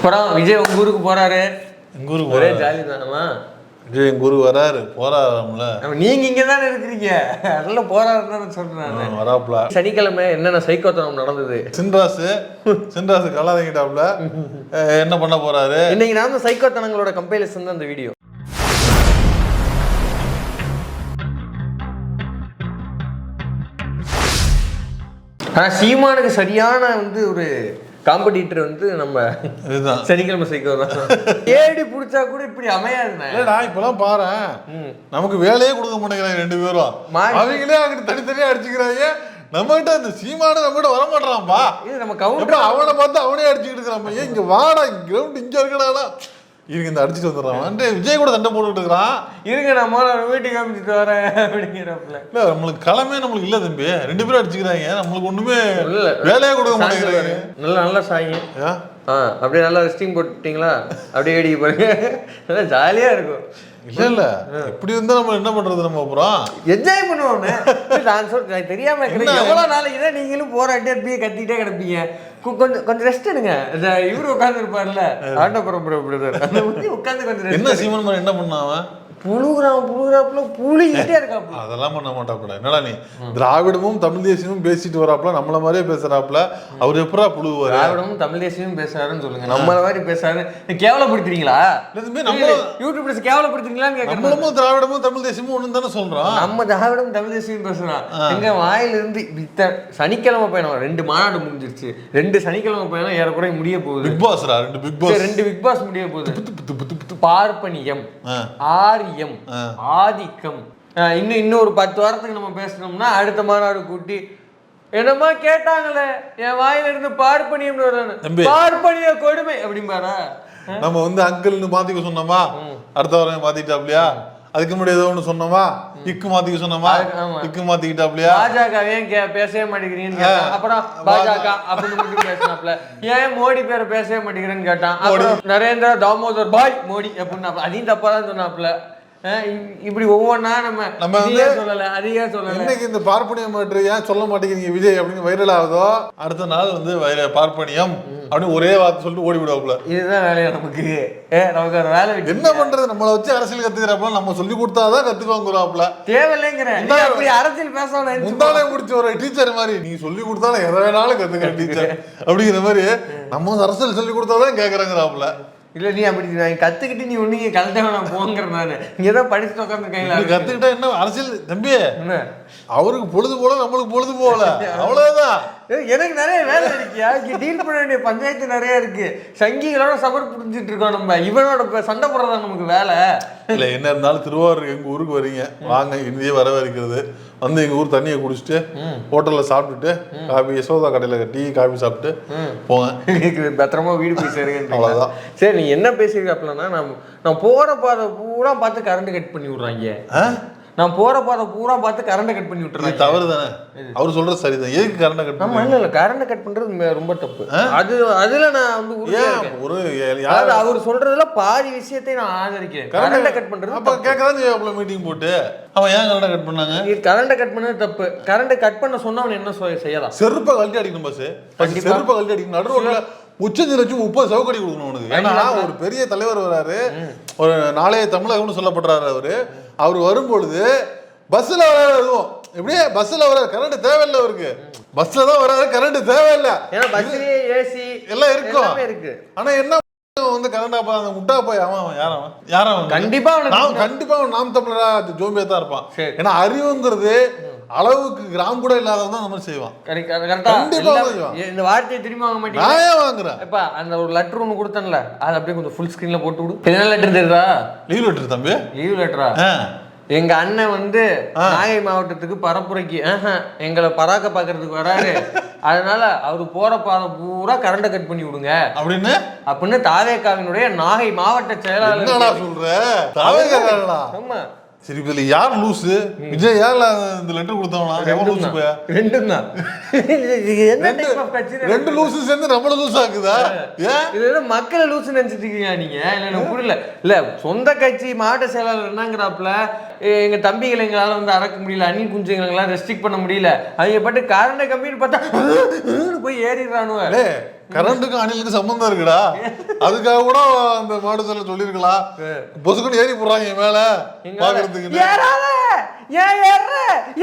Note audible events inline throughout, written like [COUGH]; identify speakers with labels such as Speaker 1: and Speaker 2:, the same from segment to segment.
Speaker 1: அப்புறம் விஜய் உங்க ஊருக்கு போறாரு.
Speaker 2: எங்க ஊருக்கு
Speaker 1: ஒரே ஜாலி தானமா
Speaker 2: விஜய் எங்க ஊருக்கு வராரு போறாருல
Speaker 1: நம்ம நீங்க இங்க தானே இருக்கிறீங்க. அதெல்லாம் சொல்றேன் நானு.
Speaker 2: வராப்புல.
Speaker 1: சனிக்கிழமை என்னென்ன சைக்கோத்தனம் நடந்தது?
Speaker 2: சின்ராசு சின்ராசு கலாதங்கிட்டாப்புல [LAUGHS] என்ன பண்ண போறாரு?
Speaker 1: இன்னைக்கு நான் தான் சைக்கோத்தனங்களோட கம்பைலேஷன் தான் இந்த வீடியோ ஆனா சீமானுக்கு சரியான வந்து ஒரு காம்படிட்டர் வந்து நம்ம
Speaker 2: இதுதான்.
Speaker 1: சனிக்கிழமை சைக்கோ தான் தேடி பிடிச்சா கூட இப்படி அமையாதுண்ணே.
Speaker 2: இல்லடா இப்பெல்லாம் பாரேன்.
Speaker 1: ம்.
Speaker 2: நமக்கு வேலையே கொடுக்க மாட்டேங்கிறாங்க ரெண்டு பேரும். அவங்களே அங்கிட்டு தனித்தனியா அடிச்சுக்கிறாங்க. நம்ம கிட்ட இந்த சீமானு நம்ம கிட்ட வர மாட்டான்ப்பா
Speaker 1: இது நம்ம கவுண்டர்
Speaker 2: அவனை பார்த்து அவனே அடிச்சுக்கிட்டு இருக்கிறான் ஏன் இங்க வாடா கிரவுண்ட் இங்க இருக்கடாடா. இவங்க இந்த அடிச்சுட்டு வந்துடுறான் வந்து விஜய் கூட சண்டை போட்டுக்கிட்டு இருக்கிறான்.
Speaker 1: இருங்க நான் முதல்ல வீட்டுக்கு காமிச்சிட்டு வரேன் அப்படிங்கிறப்பல.
Speaker 2: இல்ல நம்மளுக்கு களமே நம்மளுக்கு இல்ல தம்பி. ரெண்டு பேரும் அடிச்சுக்கிறாங்க. நம்மளுக்கு ஒண்ணுமே. வேலையே கொடுக்க மாட்டேங்கிறாங்க.
Speaker 1: நல்லா நல்லா சாயிங்க? ஆ அப்படியே நல்லா ரெஸ்டிங் போட்டுட்டீங்களா? அப்படியே வேடிக்கை பாருங்க நல்லா ஜாலியா இருக்கும்.
Speaker 2: இல்ல இல்ல. இப்படி இருந்தா நம்ம என்ன பண்றது நம்ம அப்புறம்?
Speaker 1: என்ஜாய் பண்ணுவோம்னு நான் சொல்றேன் எனக்கு தெரியாம இருக்கிறேன்
Speaker 2: என்ன?
Speaker 1: எவ்வளவு நாளைக்கு தான் நீங்களும் போராட்டே இருப்பீங்க கத்திட்டே கிடப்பீங்க. கொஞ்சம் கொஞ்சம் ரெஸ்ட் எடுங்க. இந்த இவரு உட்கார்ந்து இருப்பார்ல ஆட்டோபுரம் பிரதர். உட்கார்ந்து கொஞ்சம்
Speaker 2: என்ன சீமன் என்ன பண்ணான் அவன்?
Speaker 1: புழுகுறான் புழுகுறாப்புல புழுகிட்டே இருக்காப்புல.
Speaker 2: அதெல்லாம் பண்ண மாட்டாப்புல. என்னடா நீ திராவிடமும் தமிழ் தேசியமும் பேசிட்டு வராப்புல நம்மள மாதிரியே பேசுறாப்புல. அவர் எப்படா புழுவாரு
Speaker 1: திராவிடமும் தமிழ் தேசியமும் பேசுறாருன்னு சொல்லுங்க. நம்மள மாதிரி பேசுறாரு. கேவலப்படுத்துறீங்களா
Speaker 2: இதுமே நம்ம
Speaker 1: யூடியூப்ல கேவலப்படுத்துறீங்களான்னு கேட்கறேன்
Speaker 2: நம்மளும் திராவிடமும் தமிழ் தேசியமும் ஒண்ணு தானே சொல்றோம்.
Speaker 1: நம்ம திராவிடம் தமிழ் தேசியம் பேசுறான் எங்க வாயில இருந்து இத்த சனிக்கிழமை பயணம் ரெண்டு மாநாடு முடிஞ்சிருச்சு. ரெண்டு சனிக்கிழமை பயணம் ஏறக்குறைய முடிய போகுது.
Speaker 2: பிக் பாஸ்ரா ரெண்டு பிக் பாஸ்
Speaker 1: ரெண்டு பிக் பாஸ் முடிய போகுது. பார்ப்பனியம். ஆரியம். ஆதிக்கம். இன்னும் இன்னும் ஒரு பத்து வாரத்துக்கு நம்ம பேசணும்னா அடுத்த மாநாடு கூட்டி என்னமா கேட்டாங்களே என் வாயில இருந்து பார்ப்பனியம். பார்ப்பனிய கொடுமை அப்படிம்பாரா?
Speaker 2: நம்ம வந்து அங்கிள்னு மாத்திக்க சொன்னோமா? அடுத்த வாரம் மாத்திட்டாப்லையா அதுக்கு முன்னாடி ஏதோ ஒண்ணு சொன்னோமா? இக்கு மாத்திக்க சொன்னோமா. இக்கு மாத்திக்கிட்டாப்லையா?
Speaker 1: பாஜக ஏன் கே- பேசவே மாட்டேங்கிறீங்கன்னு கேட்டான் அப்புறம் பாஜக அப்படின்னு மட்டும் பேசினாப்ல. ஏன் மோடி பேரை பேசவே மாட்டேங்கிறேன்னு கேட்டான். நரேந்திர தாமோதர் பாய் மோடி அப்படின்னு அதையும் தப்பா தான் சொன்னாப்ல. இப்படி ஒவ்வொன்றா நம்ம
Speaker 2: நம்ம வந்து-
Speaker 1: சொல்லல அதையே சொல்லல.
Speaker 2: என்னைக்கு இந்த பார்ப்பனியம் மேட்ரு ஏன் சொல்ல மாட்டேங்கிறீங்க விஜய் அப்படின்னு வைரல் ஆகுதோ அடுத்த நாள் வந்து வைர பார்ப்பனியம் அப்படின்னு ஒரே வார்த்தை சொல்லிட்டு ஓடி விடுவாப்புல
Speaker 1: இதுதான் வேலையா நமக்கு? ஏ நமக்கு ஒரு வேலை
Speaker 2: என்ன பண்றது? நம்மளை வச்சு அரசியல் கத்துக்கிறப்ப நம்ம சொல்லி கொடுத்தாதான் கத்துக்குவாங்கிறாப்புல
Speaker 1: தேவையில்லைங்கிற. நீ
Speaker 2: இந்தா-
Speaker 1: அப்படி அரசியல் பேசணும்
Speaker 2: முந்தாலே முடிச்ச ஒரு டீச்சர் மாதிரி நீ சொல்லி கொடுத்தாலும் எதை வேணாலும் கத்துக்க டீச்சர் அப்படிங்கிற மாதிரி நம்ம வந்து அரசியல் சொல்லி கொடுத்தாதான் கேக்குறாங்கிறாப்புல
Speaker 1: இல்ல நீ அப்படி நான் கத்துக்கிட்டு நீ ஒண்ணு கலந்த வேணாம் போங்கிற நானு. இங்க தான் படிச்சுட்டு உட்காந்து
Speaker 2: இப்படி
Speaker 1: கையில
Speaker 2: கத்துக்கிட்டா என்ன அரசியல் தம்பி
Speaker 1: என்ன?
Speaker 2: அவருக்கு பொழுது போல நம்மளுக்கு பொழுது போகல அவ்வளவுதான்
Speaker 1: எனக்கு நிறைய வேலை இருக்கியா? டீல் பண்ண வேண்டிய பஞ்சாயத்து நிறைய இருக்கு. சங்கிகளோட சபர் புரிஞ்சிட்டு இருக்கோம் நம்ம. இவனோட சண்டை போடுறதா நமக்கு வேலை?
Speaker 2: இல்ல என்ன இருந்தாலும் திருவாரூர் எங்க ஊருக்கு வரீங்க. வாங்க இந்திய வரவேற்கிறது. வந்து எங்க ஊர் தண்ணியை குடிச்சிட்டு ஹோட்டல்ல சாப்பிட்டுட்டு காபி யசோதா கடையில டீ காபி சாப்பிட்டு போங்க
Speaker 1: பத்திரமா வீடு போய் சேருங்க
Speaker 2: அவ்வளவுதான்.
Speaker 1: சரி நீ என்ன பேசியிருக்காப்லன்னா நான் நான் போற பாதை பூரா பார்த்து கரண்ட் கட் பண்ணி விடுறாங்க? நான் போற பாதை பூரா பார்த்து கரண்ட் கட் பண்ணி
Speaker 2: இது
Speaker 1: விட்டுறாங்க.
Speaker 2: தவறு தானே அவர் சொல்றது சரிதான். எதுக்கு கரண்ட கட்
Speaker 1: ஆமா இல்ல இல்ல கரண்ட் கட் பண்றது மே- ரொம்ப தப்பு. அது அதுல நான் வந்து.
Speaker 2: ஒரு
Speaker 1: அதாவது
Speaker 2: யார்
Speaker 1: அவர் சொல்றதுல பாதி விஷயத்தை நான் ஆதரிக்கிறேன். கரண்ட் கட் பண்றது
Speaker 2: அப்ப கேட்கறான் செய்வாப்புல மீட்டிங் போட்டு. அவன் ஏன் கரண்ட கட் பண்ணாங்க?
Speaker 1: கரண்ட் கட் பண்ணது தப்பு. கரண்ட் கட் பண்ண சொன்னவன் என்ன சொ- செய்யலாம்?
Speaker 2: செருப்பை கழட்டி அடிக்கணும் பஸ். செருப்பை கழட்டி அடிக்கணும். நடுரோட்ல உச்சத்தில் வச்சு முப்பது சவுக்கடி கொடுக்கணும் உனக்கு ஏன்னா ஒரு பெரிய தலைவர் வராரு. ஒரு நாளைய தமிழகம்னு சொல்லப்படுறாரு அவரு. அவர் வரும்பொழுது பஸ்ல வராரு அதுவும். எப்படியே பஸ்ல வராரு? கரண்ட் தேவையில்லை அவருக்கு. பஸ்ல தான் வராரு கரண்ட் தேவையில்லை.
Speaker 1: ஏசி
Speaker 2: எல்லாம் இருக்கும்.
Speaker 1: எல்லாமே இருக்கு.
Speaker 2: ஆனா என்ன வந்து கரண்ட் அப்ப அந்த முட்டா போய் அவன் அவன் யார் அவன்? யார் அவன்?
Speaker 1: கண்டிப்பா அவனுக்கு
Speaker 2: நாம் கண்டிப்பா அவன் நாம் தமிழரா ஜோம்பியா தான் இருப்பான். ஏன்னா அறிவுங்கிறது அளவுக்கு கிராம் கூட இல்லாதவன் தான் அந்த மாதிரி செய்வான்.
Speaker 1: கரெக்ட் கரெக்டா.
Speaker 2: கண்டிப்பா
Speaker 1: எல்லாமே-
Speaker 2: செய்வான்.
Speaker 1: இந்த வார்த்தையை திரும்பி வாங்க மாட்டீங்க
Speaker 2: நான் ஏன் வாங்குறேன்?
Speaker 1: எப்பா அந்த ஒரு லெட்டர் ஒன்று கொடுத்தேன்ல அது அப்படியே கொஞ்சம் ஃபுல் ஸ்க்ரீன்ல போட்டு விடு. என்ன லெட்டர் தெரியுதா?
Speaker 2: லீவ் லெட்டர் தம்பி.
Speaker 1: லீவ் லெட்டரா. எங்க அண்ணன் வந்து நாகை மாவட்டத்துக்கு பரப்புரைக்கு எங்களை பராக்க பாக்குறதுக்கு வராரு. [LAUGHS] அதனால அவரு போற பாதை பூரா கரண்ட கட் பண்ணி விடுங்க.
Speaker 2: அப்படின்னு?
Speaker 1: அப்படின்னு தாவேக்காவினுடைய நாகை மாவட்ட செயலாளர்
Speaker 2: சொல்ற?
Speaker 1: ஆமா.
Speaker 2: சரி இதுல யார் லூசு விஜய் யார் இந்த லெட்டர் கொடுத்தவனா எவன் லூசு போயா
Speaker 1: ரெண்டும் தான்
Speaker 2: ரெண்டு லூசு சேர்ந்து நம்மள லூஸ் ஆக்குதா ஏன்
Speaker 1: மக்களை லூசு நினைச்சிட்டு இருக்கீங்க நீங்க இல்ல புரியல இல்ல சொந்த கட்சி மாவட்ட செயலாளர் என்னங்கிறாப்புல எங்க தம்பிகளை எங்களால வந்து அடக்க முடியல அணில் குஞ்சுங்களெல்லாம் ரெஸ்ட்ரிக்ட் பண்ண முடியல அவங்க பட்டு காரண கம்பின்னு பார்த்தா போய் ஏறிடுறானுவ
Speaker 2: கரண்ட்டுக்கும் அணிலுக்கும் சம்பந்தம் இருக்குடா. அதுக்காக கூட அந்த மாடு சொல்ல சொல்லியிருக்கலாம் பொசுக்குன்னு ஏறி போடுறாங்க என் மேல. பாக்குறதுக்கு
Speaker 1: ஏறாத. ஏன் ஏற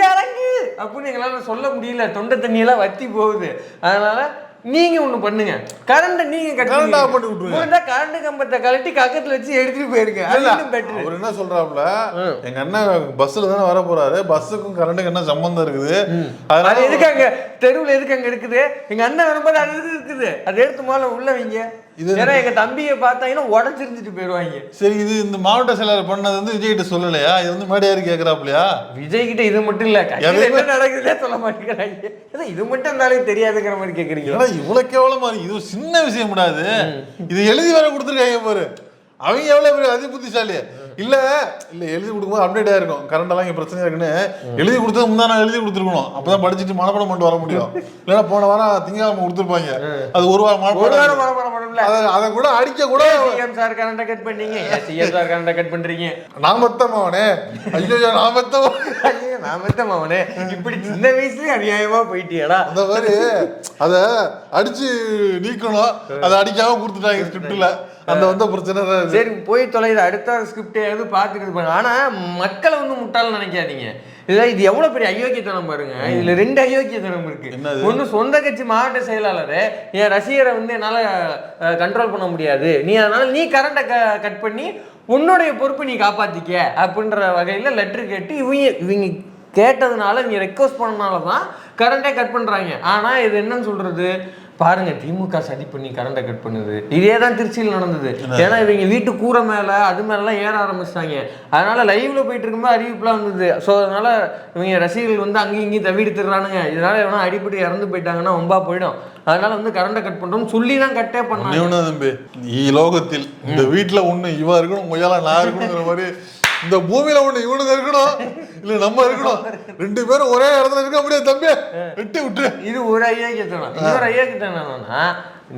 Speaker 1: இறங்கு. அப்படின்னு எங்களால சொல்ல முடியல. தொண்டை தண்ணி எல்லாம் வத்தி போகுது. அதனால நீங்க ஒண்ணு பண்ணுங்க. கரண்ட நீங்க
Speaker 2: off பண்ணி விட்டுருங்க.
Speaker 1: கரண்ட் கம்பத்தை கழட்டி கக்கத்துல வச்சு எடுத்துட்டு போயிருங்க.
Speaker 2: அவர் என்ன சொல்றாப்ல எங்க அண்ணன் பஸ்ல தானே வர போறாரு பஸ்ஸுக்கும் கரண்ட்டுக்கு என்ன சம்பந்தம் இருக்குது?
Speaker 1: அது
Speaker 2: அதனால
Speaker 1: எதுக்கு அங்க தெருவுல எதுக்கு அங்க இருக்குது? எங்க அண்ணன் வரும்போது அது இருக்குது? அதை எடுத்து மேல உள்ள வைங்க
Speaker 2: இது-
Speaker 1: ஏன்னா எங்க தம்பியை பார்த்தாங்கன்னா உடச்சிருந்துட்டு போயிருவாங்க
Speaker 2: சரி இது இந்த மாவட்ட செயலாளர் பண்ணது வந்து விஜய்கிட்ட சொல்லலையா? இது வந்து மேடையாரு கேக்குறாப்லையா
Speaker 1: விஜய் கிட்ட இது மட்டும் இல்ல என்ன நடக்குதுன்னே சொல்ல மாட்டேங்கிறாங்க. இது மட்டும் இருந்தாலும் தெரியாதுங்கிற மாதிரி கேக்குறீங்க.
Speaker 2: ஏன்னா இவ்வளவு கேவலமா இருக்கு. இது சின்ன விஷயம் கூடாது. இது எழுதி வேற கொடுத்துருக்காங்க பாரு. அவங்க எவ்வளவு பெரிய அதி புத்திசாலி இல்ல இல்ல எழுதி கொடுக்கும்போது அப்டேட் ஆயிருக்கும் கரண்ட் எல்லாம் இங்க பிரச்சனையா இருக்குன்னு. எழுதி கொடுத்தது முந்தா நாள் எழுதி கொடுத்துருக்கணும். அப்பதான் படிச்சுட்டு மனப்பாடம் பண்ணிட்டு வர முடியும். இல்லைன்னா போன வாரம் திங்கக்கிழமை கொடுத்துருப்பாங்க. அது ஒரு வாரம்
Speaker 1: ஒரு
Speaker 2: மனப்பாடம்
Speaker 1: வாரம் படம் படம் படம்ல
Speaker 2: அதை அதை கூட அடிக்க கூட
Speaker 1: சிஎம் சார் கரண்ட கட் பண்ணீங்க? சிஎம் சார் கரண்ட கட் பண்றீங்க?
Speaker 2: நான் மொத்தமாவனே ஐயோ நான் மொத்தம்
Speaker 1: ஐயோ, நான் மட்டும் அவனே இப்படி சின்ன வயசுலயே அநியாயமா போயிட்டியடா.
Speaker 2: அந்த மாதிரி அத அடிச்சு நீக்கணும். அதை அடிக்காம கொடுத்துட்டாங்க ஸ்கிரிப்ட்ல அந்த வந்த பிரச்சனை தான்.
Speaker 1: சரி போய் தொலைது அடுத்த ஸ்கிரிப்டையாவது பார்த்துக்கிட்டு போங்க. ஆனா மக்களை வந்து முட்டாள் நினைக்காதீங்க. இதுல இது எவ்வளவு பெரிய அயோக்கியத்தனம் பாருங்க. இதுல ரெண்டு அயோக்கியத்தனம் இருக்கு? ஒண்ணு சொந்த கட்சி மாவட்ட செயலாளர் என் ரசிகரை வந்து என்னால கண்ட்ரோல் பண்ண முடியாது. நீ அதனால நீ கரண்ட்டை கட் பண்ணி உன்னுடைய பொறுப்பு நீ காப்பாத்திக்க அப்படின்ற வகையில லெட்டர் கேட்டு இவங்க இவங்க கேட்டதுனால நீங்க ரெக்வஸ்ட் பண்ணனால தான் கரண்டே கட் பண்றாங்க. ஆனா இது என்னன்னு சொல்றது? பாருங்க திமுக சதி பண்ணி கரண்டை கட் பண்ணுது. இதே தான் திருச்சியில் நடந்தது. ஏன்னா இவங்க வீட்டு கூரை மேல அது மேலலாம் ஏற ஆரம்பிச்சிட்டாங்க. அதனால லைவ்ல போயிட்டு இருக்கும்போது அறிவிப்புலாம் வந்தது. ஸோ அதனால இவங்க ரசிகர்கள் வந்து அங்கேயும் இங்கேயும் தவிடுத்துறானுங்க இதனால எவனா அடிப்பட்டு இறந்து போயிட்டாங்கன்னா ஒம்பா போயிடும். அதனால வந்து கரண்டை கட் பண்றோம்னு சொல்லி தான் கட்டே பண்ணாங்க.
Speaker 2: தம்பி லோகத்தில் இந்த வீட்டுல ஒண்ணு இவன் இருக்கணும் முயலா நான் இருக்கணுங்கிற மாதிரி இந்த பூமியில ஒண்ணு இவனுங்க இருக்கணும்? இல்ல நம்ம இருக்கணும். ரெண்டு பேரும் ஒரே இடத்துல இருக்க முடியாது தம்பி. விட்டு விட்டுரு
Speaker 1: இது ஒரு ஐயாக்கித்தனம் இன்னொரு ஐயாக்கித்தனம் என்னன்னா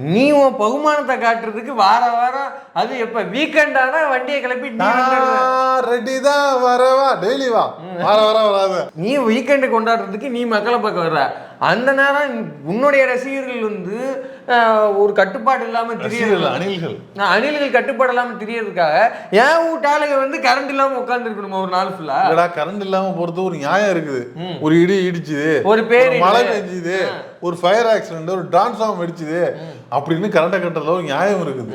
Speaker 1: நீ உன் பகுமானத்தை காட்டுறதுக்கு வார வாரம் அது எப்ப வீக்கெண்ட் ஆனா வண்டியை கிளப்பி
Speaker 2: ரெடி தான் வரவா டெய்லி வா. வர வர வராது.
Speaker 1: நீ வீக்கெண்டு கொண்டாடுறதுக்கு நீ மக்களை பார்க்க வர்ற. அந்த நேரம் உன்னுடைய ரசிகர்கள் வந்து ஒரு கட்டுப்பாடு இல்லாம
Speaker 2: ரசிகர்கள்
Speaker 1: தெரியல
Speaker 2: அணில்கள்.
Speaker 1: அணில்கள் கட்டுப்பாடு இல்லாம தெரியறதுக்காக என் வீட்டாளுங்க வந்து கரண்ட் இல்லாம உட்காந்துருக்கணுமா ஒரு நாள் ஃபுல்லா
Speaker 2: இல்லடா கரண்ட் இல்லாம போறது ஒரு நியாயம் இருக்குது. ஒரு இடி இடிச்சுது.
Speaker 1: ஒரு பேர்
Speaker 2: மழை. பெஞ்சுது. ஒரு ஃபயர் ஆக்சிடென்ட் ஒரு டிரான்ஸ்ஃபார்ம் வெடிச்சுது. அப்படின்னு கரண்ட்டை கட்டுறதுல ஒரு நியாயம் இருக்குது.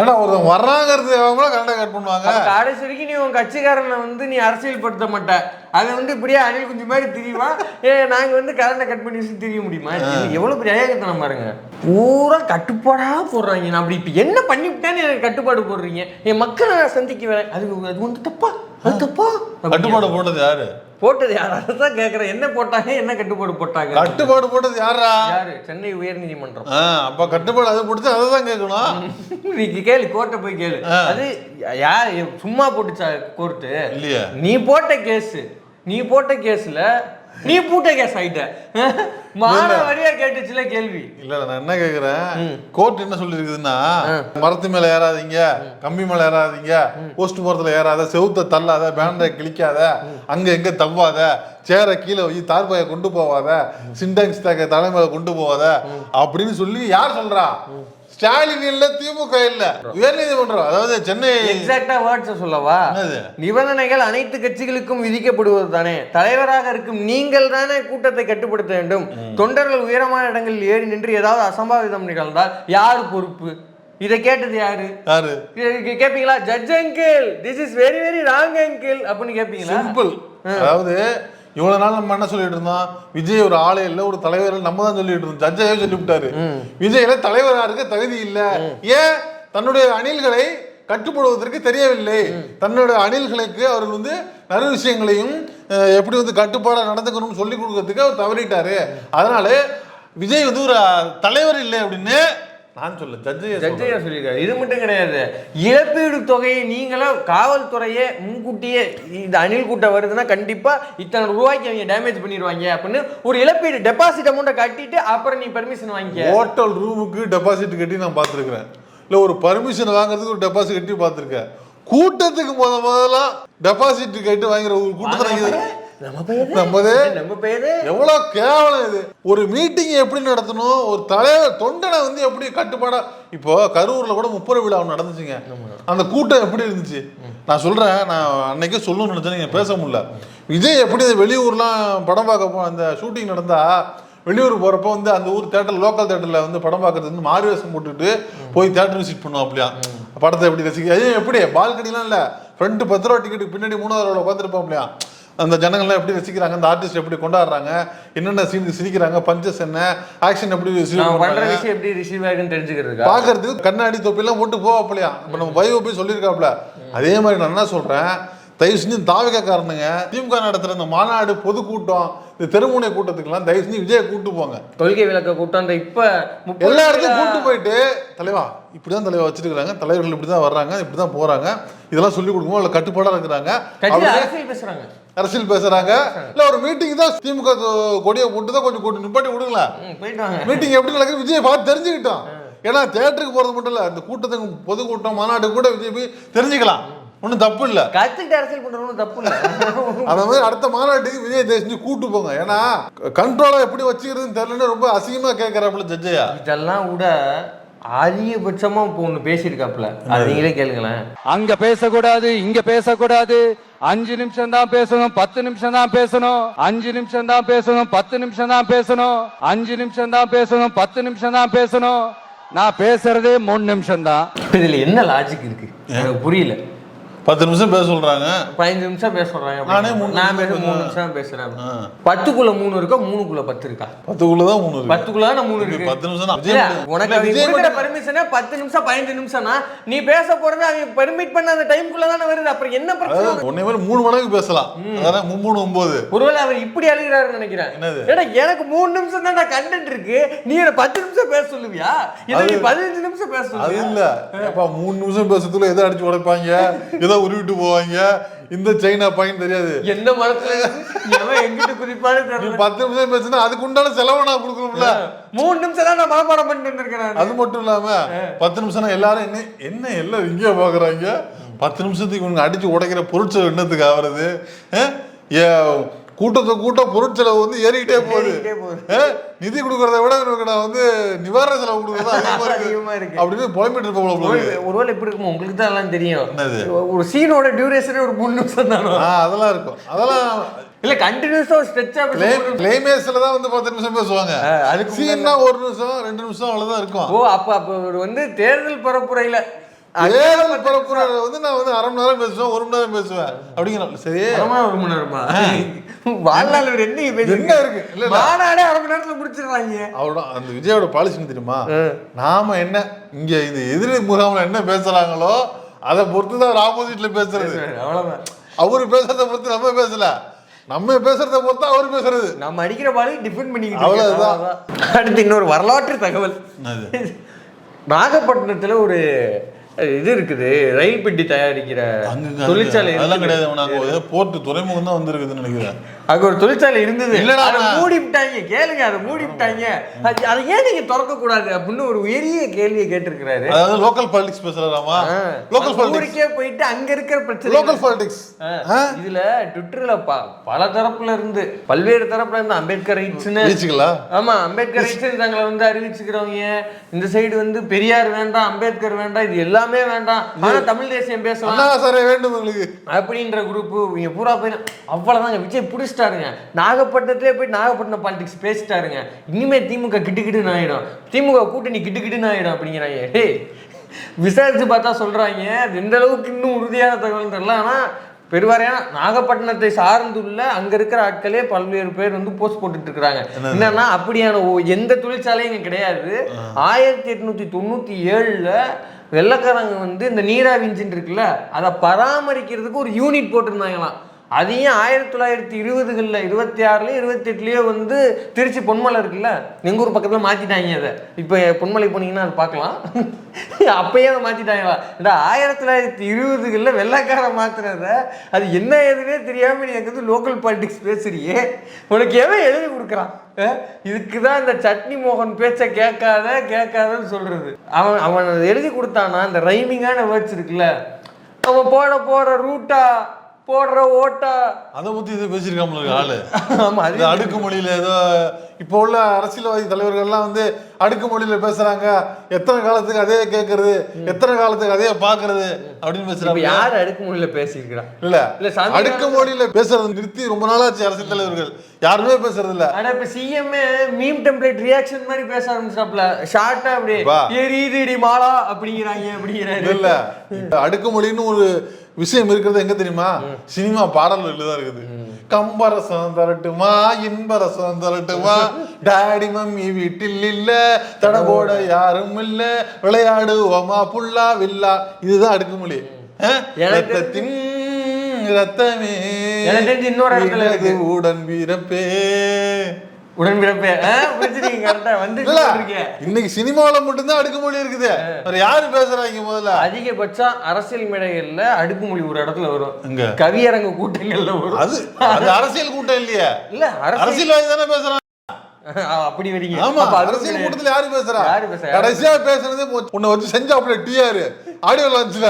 Speaker 2: ஏன்னா ஒருத்தன் வர்றாங்கிறது அவங்க கரண்ட்டை கட் பண்ணுவாங்க.
Speaker 1: கடைசி வரைக்கும் நீ உன் கட்சிக்காரனை வந்து நீ அரசியல் படுத்த மாட்ட. அதை வந்து இப்படியே அணில் குஞ்சு மாதிரி தெரியுமா ஏ நாங்க வந்து கரண்டை கட் பண்ணி வச்சு தெரிய முடியுமா? இது எவ்வளவு பெரிய அழகத்தனம் பாருங்க. பூரா கட்டுப்பாடா போடுறாங்க. நான் அப்படி இப்ப என்ன பண்ணிவிட்டேன்னு எனக்கு கட்டுப்பாடு போடுறீங்க. என் மக்களை நான் சந்திக்க வரேன். அது அது வந்து தப்பா அது தப்பா
Speaker 2: கட்டுப்பாடு போட்டது யாரு?
Speaker 1: போட்டது யார்? தான் கேட்கறேன் என்ன போட்டாங்க? என்ன கட்டுப்பாடு போட்டாங்க
Speaker 2: கட்டுப்பாடு போட்டது யாரா?
Speaker 1: யாரு? சென்னை உயர்நீதிமன்றம்.
Speaker 2: அப்ப கட்டுப்பாடு அதை பிடிச்சி அதை தான் கேட்கணும். [LAUGHS]
Speaker 1: நீ கேளு கோர்ட்டை போய் கேளு. அது யார்? சும்மா போட்டுச்சா கோர்ட்டு?
Speaker 2: இல்லையே.
Speaker 1: நீ போட்ட கேஸ். நீ போட்ட கேஸ்ல நீ பூட்ட கேஸ் ஆயிட்ட. மாணவரியா கேட்டுச்சுல கேள்வி.
Speaker 2: இல்ல நான் என்ன கேக்குறேன்? கோர்ட் என்ன சொல்லிருக்குதுன்னா மரத்து மேல ஏறாதீங்க கம்பி மேல ஏறாதீங்க போஸ்ட் மரத்துல ஏறாத செவுத்த தள்ளாத பேண்டை கிழிக்காத அங்க எங்க தவ்வாத சேரை கீழே வை தார்பாயை கொண்டு போவாத சிண்டெக்ஸ் தேக்க தலை மேல கொண்டு போவாத அப்படின்னு சொல்லி யார் சொல்றா? ஸ்டாலின் இல்ல திமுக இல்ல. உயர்நீதிமன்றம் அதாவது சென்னை
Speaker 1: எக்ஸாக்டா வேர்ட்ஸ் சொல்லவா? நிபந்தனைகள் அனைத்து கட்சிகளுக்கும் விதிக்கப்படுவது தானே? தலைவராக இருக்கும் நீங்கள் தானே கூட்டத்தை கட்டுப்படுத்த வேண்டும். தொண்டர்கள் உயரமான இடங்களில் ஏறி நின்று ஏதாவது அசம்பாவிதம் நிகழ்ந்தால் யார் பொறுப்பு? இதை கேட்டது யாரு?
Speaker 2: யாரு?
Speaker 1: கேப்பீங்களா? Judge uncle this is very very wrong uncle அப்படின்னு கேப்பீங்களா?
Speaker 2: சிம்பிள் அதாவது இவ்வளவு நாள் நம்ம என்ன சொல்லிட்டு இருந்தோம்? விஜய் ஒரு ஆளே இல்ல ஒரு தலைவர் நம்ம தான் சொல்லிட்டு இருந்தோம். ஜட்ஜாவே சொல்லிவிட்டாரு. விஜய்ல தலைவரா இருக்க தகுதி இல்ல. ஏன்? தன்னுடைய அணில்களை கட்டுப்படுவதற்கு தெரியவில்லை. தன்னுடைய அணில்களுக்கு அவர் வந்து நிறைய விஷயங்களையும் எப்படி வந்து கட்டுப்பாடா நடந்துக்கணும்னு சொல்லி கொடுக்கறதுக்கு அவர் தவறிட்டாரு. அதனால விஜய் வந்து ஒரு தலைவர் இல்லை அப்படின்னு நான் சொல்ல ஜட்ஜையே
Speaker 1: ஜட்ஜையா சொல்லியிருக்காரு. இது மட்டும் கிடையாது. இழப்பீடு தொகையை நீங்களும் காவல்துறையே முன்கூட்டியே இந்த அணில் கூட்டம் வருதுன்னா கண்டிப்பா இத்தனை ரூபாய்க்கு அவங்க டேமேஜ் பண்ணிடுவாங்க அப்படின்னு ஒரு இழப்பீடு டெபாசிட் அமௌண்ட்டை கட்டிட்டு அப்புறம் நீ பெர்மிஷன் வாங்கிக்க.
Speaker 2: ஹோட்டல் ரூமுக்கு டெபாசிட் கட்டி நான் பார்த்துருக்கிறேன். இல்லை ஒரு பர்மிஷன் வாங்குறதுக்கு ஒரு டெபாசிட் கட்டி பார்த்துருக்கேன். கூட்டத்துக்கு முத முதல்ல டெபாசிட் கட்டி வாங்குற ஒரு கூட்டத்தில்
Speaker 1: நம்ம பேரு?
Speaker 2: எவ்வளவு கேவலம் இது. ஒரு மீட்டிங் எப்படி நடத்தணும்? ஒரு தலைவர் தொண்டனை வந்து எப்படி கட்டுப்பாடா? இப்போ கரூர்ல கூட முப்பது விழா நடந்துச்சுங்க. அந்த கூட்டம் எப்படி இருந்துச்சு? நான் சொல்றேன் நான் அன்னைக்கே சொல்லணும்னு நினைச்சேன் நீங்க பேச முடியல. விஜய் எப்படி வெளியூர்லாம் படம் பார்க்க போ அந்த ஷூட்டிங் நடந்தா வெளியூர் போறப்போ வந்து அந்த ஊர் தேட்டர் லோக்கல் தேட்டர்ல வந்து படம் பார்க்கறது வந்து மாறு வேஷம் போட்டுட்டு போய் தேட்டர் விசிட் பண்ணுவோம் அப்படியா? படத்தை எப்படி ரசிக்க எப்படி? பால்கனிலாம் இல்ல. ஃப்ரண்ட் பத்து ரூபா டிக்கெட்டுக்கு பின்னாடி மூணாவது ரோல உட்காந்துருப்போம் அப்படியா? அந்த ஜனங்கள்லாம் எப்படி ரசிக்கிறாங்க? அந்த ஆர்டிஸ்ட் எப்படி கொண்டாடுறாங்க? என்னென்ன சீனுக்கு சிரிக்கிறாங்க? பஞ்சஸ் என்ன? ஆக்ஷன் எப்படி
Speaker 1: பண்ற விஷயம் எப்படி ரிசீவ் ஆகுன்னு தெரிஞ்சுக்கிறதுக்கா?
Speaker 2: பாக்குறதுக்கு கண்ணாடி தொப்பிலாம் போட்டு போவாப்லையா இப்ப நம்ம பைவ போய் சொல்லியிருக்காப்ல அதே மாதிரி நான் என்ன சொல்றேன்? தயவு செஞ்சு தாவிக காரணங்க திமுக நடத்துற இந்த மாநாடு பொதுக்கூட்டம் இந்த தெருமுனை கூட்டத்துக்குலாம் தயவு செஞ்சு விஜயை கூட்டு போங்க.
Speaker 1: கொள்கை விளக்க கூட்டம் அந்த இப்ப
Speaker 2: எல்லா இடத்துக்கும் கூட்டு போயிட்டு தலைவா இப்படிதான் தலைவா வச்சிருக்காங்க தலைவர்கள் இப்படிதான் வர்றாங்க இப்படிதான் போறாங்க. இதெல்லாம் சொல்லி கொடுக்கும்போது அதில் கட்டுப்பாடா இருக்கிறாங்க.
Speaker 1: அரசியல் பேசுறாங்க.
Speaker 2: அரசியல் பேசுறாங்க. இல்ல ஒரு மீட்டிங் தான் திமுக கொடியை போட்டு தான் கொஞ்சம் கூட்டு நிப்பாட்டி விடுங்களேன். மீட்டிங் எப்படி நடக்குது விஜய் பார்த்து தெரிஞ்சுக்கிட்டோம். ஏன்னா தேட்டருக்கு போறது மட்டும் இல்ல இந்த கூட்டத்துக்கு பொதுக்கூட்டம் மாநாடு கூட விஜய் போய் தெரிஞ்சுக்கலாம். ஒன்றும் தப்பு இல்லை
Speaker 1: கத்துக்கிட்டு அரசியல் பண்றவங்க தப்பு இல்ல
Speaker 2: அந்த மாதிரி அடுத்த மாநாட்டுக்கு விஜய் தயவு செஞ்சு கூட்டு போங்க. ஏன்னா கண்ட்ரோலா எப்படி வச்சுக்கிறதுன்னு தெரியலன்னு ரொம்ப அசிங்கமா கேட்கறாப்புல ஜட்ஜையா.
Speaker 1: இதெல்லாம் விட அதிகபட்சமா இப்போ ஒண்ணு பேசியிருக்காப்புல. அது நீங்களே கேளுங்களேன்.
Speaker 3: அங்க பேசக்கூடாது இங்க பேசக்கூடாது. அஞ்சு நிமிஷம் தான் பேசணும் பத்து நிமிஷம் தான் பேசணும். அஞ்சு நிமிஷம் தான் பேசணும் பத்து நிமிஷம் தான் பேசணும். அஞ்சு நிமிஷம் தான் பேசணும் பத்து நிமிஷம் தான் பேசணும். நான் பேசுறதே மூணு நிமிஷம் தான்.
Speaker 1: இதுல என்ன லாஜிக் இருக்கு? எனக்கு புரியல.
Speaker 2: பத்து நிமிஷம் பேச சொல்றாங்க.
Speaker 1: பதினஞ்சு நிமிஷம் பேச சொல்றாங்க
Speaker 2: நானே. மூணு
Speaker 1: நான் பேச மூணு நிமிஷம் பேசுறேன். பத்துக்குள்ள மூணு இருக்கா? மூணுக்குள்ள பத்து இருக்கா?
Speaker 2: பத்துக்குள்ளதான் மூணு இருக்கு.
Speaker 1: பத்துக்குள்ள தான் மூணு இருக்கு.
Speaker 2: பத்து நிமிஷம் தான்.
Speaker 1: இல்ல, உனக்கு
Speaker 2: இல்ல,
Speaker 1: பர்மிஷனே பத்து நிமிஷம் பதினஞ்சு நிமிஷம்னா நீ பேச போறது அவங்க பெர்மிட் பண்ண அந்த டைம்குள்ள தானே வருது. அப்புறம் என்ன பிரச்சனை?
Speaker 2: ஒன்னே மாதிரி மூணு மடங்கு பேசலாம். அதான் மூணு ஒன்பது.
Speaker 1: ஒருவேளை அவர் இப்படி அழுகிறாருன்னு நினைக்கிறேன்.
Speaker 2: என்னது?
Speaker 1: ஏடா எனக்கு மூணு நிமிஷம் தான் கண்டென்ட் இருக்கு. நீ என்ன பத்து நிமிஷம் பேச சொல்லுவியா? இல்ல நீ
Speaker 2: அது-
Speaker 1: பதினஞ்சு நிமிஷம் பேச
Speaker 2: அது
Speaker 1: சொல்லுவியா
Speaker 2: இல்ல. அப்பா மூணு நிமிஷம் பேசுறதுல எதை அடிச்சு உடைப்பாங்க? [LAUGHS] எதை உருவிட்டு போவாங்க. இந்த சைனா பாயிண்ட் தெரியாது.
Speaker 1: மரத்துல இருந்து எவன் எங்கிட்டு குறிப்பானு தெரியல.
Speaker 2: பத்து நிமிஷம் பேசுனா அதுக்கு உண்டான செலவை நான் கொடுக்கணும்ல.
Speaker 1: மூணு நிமிஷம் தான் நான் மனப்பாடம் பண்ணிட்டு இருந்திருக்கிறேன்
Speaker 2: அது மட்டும் இல்லாம பத்து நிமிஷம் எல்லாரும் என்ன என்ன எல்லாம் இங்கே பாக்குறாங்க? பத்து நிமிஷத்துக்கு இவங்க அடிச்சு உடைக்கிற பொருட்செலவு என்னத்துக்கு ஆகுறது? ஏ, கூட்டத்தை கூட்டம் பொருட்செலவு வந்து ஏறிக்கிட்டே போகுது? நிதி கொடுக்கறத விட இவனுக்கு நான் வந்து நிவாரண செலவு கொடுக்கறது அதிகமா
Speaker 1: அதிகமா
Speaker 2: இருக்கு. அப்படின்னு புலம்பிட்டு இருப்போம்
Speaker 1: ஒரு- ஒருவேளை எப்படி இருக்குமோ உங்களுக்கு தான் எல்லாம் தெரியும்? ஒரு சீனோட டியூரேஷனே ஒரு மூணு நிமிஷம் தானோ.
Speaker 2: அதெல்லாம் இருக்கும். அதெல்லாம்
Speaker 1: இல்ல கண்டினியூஸா ஒரு ஸ்ட்ரெச்சா
Speaker 2: கிளைமேஸ்ல தான் வந்து பத்து நிமிஷம் பேசுவாங்க.
Speaker 1: அதுக்கு
Speaker 2: சீன்னா ஒரு நிமிஷம் ரெண்டு நிமிஷம் அவ்வளவுதான் இருக்கும்.
Speaker 1: ஓ அப்ப அப்ப வந்து தேர்தல் பரப்புரையில
Speaker 2: தேர்தல் பரப்புரை வந்து நான் வந்து அரை மணி நேரம் பேசுவேன் ஒரு மணி நேரம் பேசுவேன். அப்படிங்கிற சரி.
Speaker 1: ஒரு மணி நேரமா? வாழ்நாள் என்ன
Speaker 2: என்ன இருக்கு? இல்ல.
Speaker 1: மாநாடே அரை மணி நேரத்துல முடிச்சிடுறாங்க.
Speaker 2: அவ்வளோ அந்த விஜயோட பாலிசி தெரியுமா? நாம என்ன இங்க இந்த எதிரி முகாம்ல என்ன பேசுறாங்களோ அதை பொறுத்து தான் ஆப்போசிட்ல பேசுறது.
Speaker 1: அவ்வளவுதான்.
Speaker 2: அவரு பேசுறத பொறுத்து நம்ம பேசல. நம்ம பேசுறத பொறுத்து அவர் பேசுறது.
Speaker 1: நம்ம அடிக்கிற பாலே டிஃபெண்ட் பண்ணிக்கிட்டு
Speaker 2: அவ்வளவுதான்.
Speaker 1: அடுத்து இன்னொரு வரலாற்று தகவல்? நாகப்பட்டினத்துல ஒரு இது இருக்குது. ரயில் பெட்டி தயாரிக்கிற தொழிற்சாலை
Speaker 2: அதெல்லாம். கிடையாது நாங்க போர்ட் துறைமுகம் தான் வந்திருக்குதுன்னு நினைக்கிறேன்.
Speaker 1: அங்க ஒரு தொழிற்சாலை இருந்தது.
Speaker 2: இல்லடா,
Speaker 1: மூடி விட்டாங்க கேளுங்க அதை மூடி விட்டாங்க அது- ஏன் நீங்க திறக்க கூடாது அப்படின்னு ஒரு உயரிய கேள்வியை கேட்டிருக்கிறாரு.
Speaker 2: அதாவது லோக்கல் பாலிடிக்ஸ் பேசுறாராமா லோக்கல்
Speaker 1: அந்த
Speaker 2: பாலிடிக்ஸ்
Speaker 1: ஊருக்கே போயிட்டு அங்க இருக்கிற பிரச்சனை
Speaker 2: லோக்கல் பாலிடிக்ஸ்
Speaker 1: இதுல ட்விட்டர்ல பல தரப்புல இருந்து பல்வேறு தரப்புல இருந்து அம்பேத்கர் ரைட்ஸ்னு. ஆமா அம்பேத்கர் ரைட்ஸ் தங்களை வந்து அறிவிச்சுக்கிறவங்க? இந்த சைடு வந்து பெரியார் வேண்டாம் அம்பேத்கர் வேண்டாம் இது எல்லாமே வேண்டாம். ஆனா தமிழ் தேசியம் பேசலாம்.
Speaker 2: சாரே வேண்டும் உங்களுக்கு.
Speaker 1: அப்படின்ற குரூப் இவங்க பூரா போய் அவ்வளவுதாங்க. விஜய் பிடிச்சிட்டாருங்க. நாகப்பட்டினத்திலே போய் நாகப்பட்டினம் பாலிடிக்ஸ் பேசிட்டாருங்க. இனிமே திமுக கிட்டு கிட்டுன்னு ஆயிடும். திமுக கூட்டணி கிட்டு கிட்டுன்னு ஆயிடும் அப்படிங்கிறாங்க. விசாரிச்சு பார்த்தா சொல்றாங்க. எந்த அளவுக்கு இன்னும் உறுதியான தகவல் தெரியல. ஆனா பெருவாரியான நாகப்பட்டினத்தை சார்ந்துள்ள அங்க இருக்கிற ஆட்களே பல்வேறு பேர் வந்து போஸ்ட் போட்டுட்டு இருக்கிறாங்க. என்னன்னா அப்படியான எந்த தொழிற்சாலையும் இங்க கிடையாது. ஆயிரத்தி எட்நூத்தி தொண்ணூத்தி ஏழுல வெள்ளக்காரங்க வந்து இந்த நீராவி இன்ஜின் இருக்குல்ல அதை பராமரிக்கிறதுக்கு ஒரு யூனிட் போட்டிருந்தாங்களாம். அதையும் ஆயிரத்தி தொள்ளாயிரத்தி இருபதுகளில் இருபத்தி ஆறுலேயும் இருபத்தெட்டுலேயோ வந்து திருச்சி பொன்மலை இருக்குல்ல எங்கள் ஊர் பக்கத்தில் மாற்றிட்டாங்க அதை. இப்போ பொன்மலை போனீங்கன்னா அதை பார்க்கலாம். அப்பயே அதை மாற்றிட்டாங்களா இந்த ஆயிரத்தி தொள்ளாயிரத்தி இருபதுகளில் வெள்ளைக்கார மாத்துறத அது என்ன ஏதுன்னே தெரியாமல் நீ எனக்கு வந்து லோக்கல் பாலிடிக்ஸ் பேசுறியே. உனக்கு எவன் எழுதி கொடுக்குறான்? இதுக்கு தான் இந்த சட்னி மோகன் பேச்சை கேட்காத கேட்காதன்னு சொல்கிறது அவன் அவன் எழுதி கொடுத்தானா இந்த ரைமிங்கான வேர்ட்ஸ் இருக்குல்ல அவன் போட போகிற ரூட்டாக போடுற ஓட்டா.
Speaker 2: அதை பத்தி இது பேசியிருக்காமல ஆளு.
Speaker 1: ஆமா அது
Speaker 2: இந்த அடுக்குமொழியில ஏதோ இப்போ உள்ள அரசியல்வாதி தலைவர்கள்லாம் வந்து அடுக்குமொழியில பேசுறாங்க. எத்தனை காலத்துக்கு அதே கேட்கறது எத்தனை காலத்துக்கு அதே பாக்குறது? அப்படின்னு
Speaker 1: இப்ப
Speaker 2: பேசுறாங்க
Speaker 1: யார் அடுக்குமுறையில பேசியிருக்கிறா?
Speaker 2: இல்ல
Speaker 1: இல்ல, சாமி-
Speaker 2: அடுக்குமொழியில பேசுறது நிறுத்தி ரொம்ப நாளாச்சு அரசியல் தலைவர்கள். யாருமே பேசுறது இல்ல.
Speaker 1: ஆனா இப்ப சிஎம் மீம் டெம்ப்ளேட் ரியாக்ஷன் மாதிரி பேச ஆரம்பிச்சாப்ல ஷார்ட்டா அப்படியே
Speaker 2: வா.
Speaker 1: எரியுதுடி மாலா அப்படிங்கிறாங்க அப்படிங்கிறாரு.
Speaker 2: இல்ல இந்த அடுக்குமொழின்னு ஒரு விஷயம் இருக்கிறது எங்க தெரியுமா? சினிமா பாடல்கள் தான் இருக்குது. கம்பரசம் தரட்டுமா இன்பரசம் தரட்டுமா? டாடி மம்மி வீட்டில் இல்ல தடபோட யாரும் இல்ல விளையாடுவோமா புல்லா வில்லா? இதுதான்?
Speaker 1: எனக்கு-
Speaker 2: ரத்தத்தின் ரத்தமே
Speaker 1: இன்னொரு
Speaker 2: உடன் வீரப்பே.
Speaker 1: உடன்பிறப்பே
Speaker 2: இன்னைக்கு சினிமாவில மட்டும்தான் அடுக்குமொழி இருக்குது. வேற யாரு பேசுறாங்க முதல்ல?
Speaker 1: அதிகபட்சம் அரசியல் மேடைகள்ல அடுக்குமொழி ஒரு இடத்துல வரும்? கவியரங்க கூட்டங்கள்ல வரும்.
Speaker 2: அது அது அரசியல் கூட்டம் இல்லையே.
Speaker 1: இல்ல அரசியல்
Speaker 2: அரசியல்வாதி தானே பேசுறான்
Speaker 1: அப்படி வரீங்க.
Speaker 2: ஆமா அரசியல். கூட்டத்துல யாரு பேசுறா?
Speaker 1: யாரு பேசுறா?
Speaker 2: கடைசியா பேசுறது உன்னை வச்சு செஞ்சாப்புல டிஆர் ஆடியோ லான்ச்ல